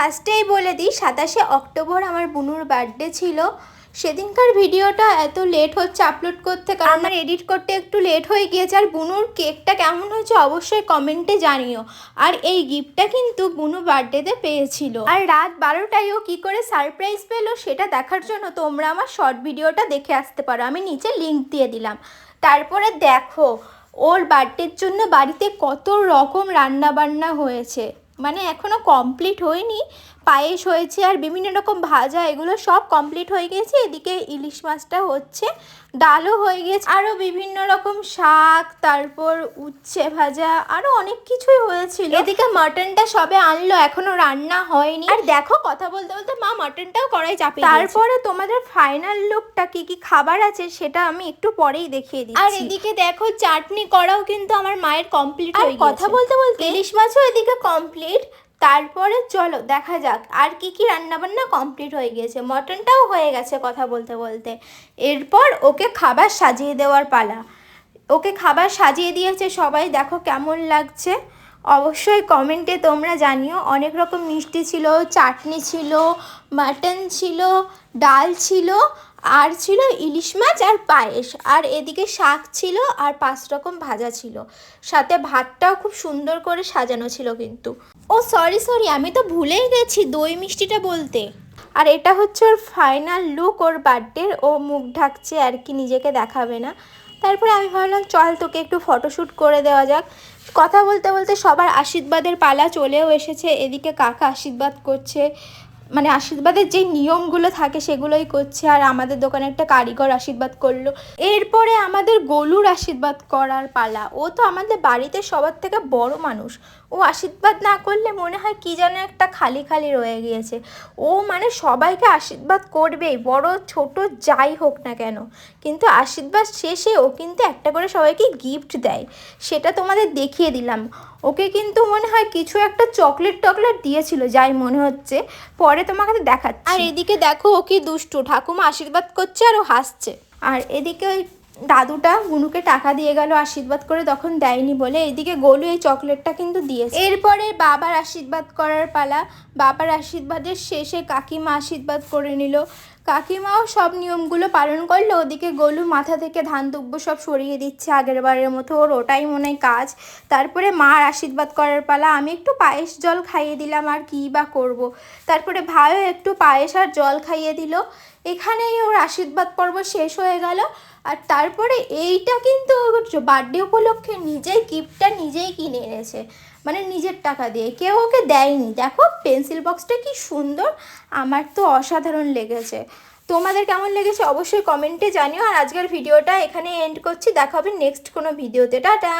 ফার্স্টেই বলে দিই, সাতাশে অক্টোবর আমার বুনুর বার্থডে ছিল। সেদিনকার ভিডিওটা এত লেট হচ্ছে আপলোড করতে, কারণ আমার এডিট করতে একটু লেট হয়ে গিয়েছে। আর বুনুর কেকটা কেমন হয়েছে অবশ্যই কমেন্টে জানিও। আর এই গিফটটা কিন্তু বুনু বার্থডেতে পেয়েছিল। আর রাত বারোটায় ও কী করে সারপ্রাইজ পেল সেটা দেখার জন্য তোমরা আমার শর্ট ভিডিওটা দেখে আসতে পারো। আমি নিচে লিংক দিয়ে দিলাম। তারপরে দেখো, ওর বার্থডের জন্য বাড়িতে কত রকম রান্না বান্না হয়েছে। মানে এখনও কমপ্লিট হয়নি পায়েস হয়েছে আর বিভিন্ন রকম ভাজা এগুলো সব কমপ্লিট হয়ে গেছে। এদিকে ইলিশ মাছটা হচ্ছে ডালও হয়ে গেছে। আরও বিভিন্ন রকম শাক তারপর উচ্ছে ভাজা আরও অনেক কিছুই হয়েছিল। এদিকে মাটনটা সবে আনলো এখনও রান্না হয়নি। আর দেখো কথা বলতে বলতে মা মাটনটাও করাই চাপিয়ে তারপরে তোমাদের ফাইনাল লুকটা কি কি খাবার আছে সেটা আমি একটু পরেই দেখিয়ে দিই আর এদিকে দেখো চাটনি করাও কিন্তু আমার মায়ের কমপ্লিট হয়ে কথা বলতে বলতে ইলিশ মাছও এদিকে কমপ্লিট তারপরে চলো, দেখা যাক, আর কি কি রান্নাবান্না কমপ্লিট হয়ে গিয়েছে। মটনটাও হয়ে গেছে কথা বলতে বলতে। এরপর ওকে খাবার সাজিয়ে দেওয়ার পালা। ওকে খাবার সাজিয়ে দিয়েছে সবাই, দেখো কেমন লাগছে। অবশ্যই কমেন্টে তোমরা জানিও। অনেক রকম মিষ্টি ছিল, চাটনি ছিল, মাটন ছিল, ডাল ছিল, আর ছিল ইলিশ মাছ আর পায়েস। আর এদিকে শাক ছিল আর পাঁচ রকম ভাজা ছিল। সাথে ভাতটাও খুব সুন্দর করে সাজানো ছিল কিন্তু। ও সরি সরি আমি তো ভুলেই গেছি দই মিষ্টিটা বলতে। আর এটা হচ্ছে ওর ফাইনাল লুক ওর বার্থডের ও মুখ ঢাকছে আর কি, নিজেকে দেখাবে না। তারপরে আমি ভাবলাম, চল তোকে একটু ফটোশ্যুট করে দেওয়া যাক। কথা বলতে বলতে সবার আশীর্বাদের পালা চলেও এসেছে। এদিকে কাকা আশীর্বাদ করছে। মানে আশীর্বাদের যে নিয়মগুলো থাকে সেগুলোই করছে আর আমাদের দোকানে একটা কারিগর আশীর্বাদ করল। এরপরে আমাদের গলুর আশীর্বাদ করার পালা। ও তো আমাদের বাড়িতে সবার থেকে বড় মানুষ। ও আশীর্বাদ না করলে মনে হয় কি যেন একটা খালি খালি রয়ে গিয়েছে। ও মানে সবাইকে আশীর্বাদ করবেই, বড়, ছোট, যাই হোক না কেন। কিন্তু আশীর্বাদ শেষে ও কিন্তু একটা করে সবাইকে গিফট দেয়। সেটা তোমাদের দেখিয়ে দিলাম। ওকে কিন্তু মনে হয় কিছু একটা চকলেট টকলেট দিয়েছিল যাই মনে হচ্ছে। পরে তোমাকে দেখাচ্ছি। আর এদিকে দেখো ও কি দুষ্টু ঠাকুমা আশীর্বাদ করছে আর ও হাসছে। আর এদিকে ওই দাদুটা বুনুকে টাকা দিয়ে গেল আশীর্বাদ করে তখন দেয়নি বলে। এদিকে গোলু এই চকলেটটা কিন্তু দিয়েছে। এরপরে বাবার আশীর্বাদ করার পালা। বাবার আশীর্বাদের শেষে কাকিমা আশীর্বাদ করে নিল। কাকিমাও সব নিয়মগুলো পালন করল, ওদিকে গোলু মাথা থেকে ধান দুব্য সব সরিয়ে দিচ্ছে আগের বারের মতো, ওর ওটাই মনে কাজ। তারপরে মার আশীর্বাদ করার পালা, আমি একটু পায়েস জল খাইয়ে দিলাম, আর কী বা করব। তারপরে ভাইও একটু পায়েস আর জল খাইয়ে দিল। এখানেই ওর আশীর্বাদ পর্ব শেষ হয়ে গেল। আর তারপরে এইটা কিন্তু বার্থডে উপলক্ষে নিজেই গিফটটা নিজেই কিনে এনেছে। মানে নিজের টাকা দিয়ে। কেউ ওকে দেয়নি। দেখো, পেন্সিল বক্সটা কি সুন্দর। আমার তো অসাধারণ লেগেছে। তোমাদের কেমন লেগেছে অবশ্যই কমেন্টে জানিও। আর আজকের ভিডিওটা এখানে এন্ড করছি। দেখা হবে নেক্সট কোনো ভিডিওতে টাটা!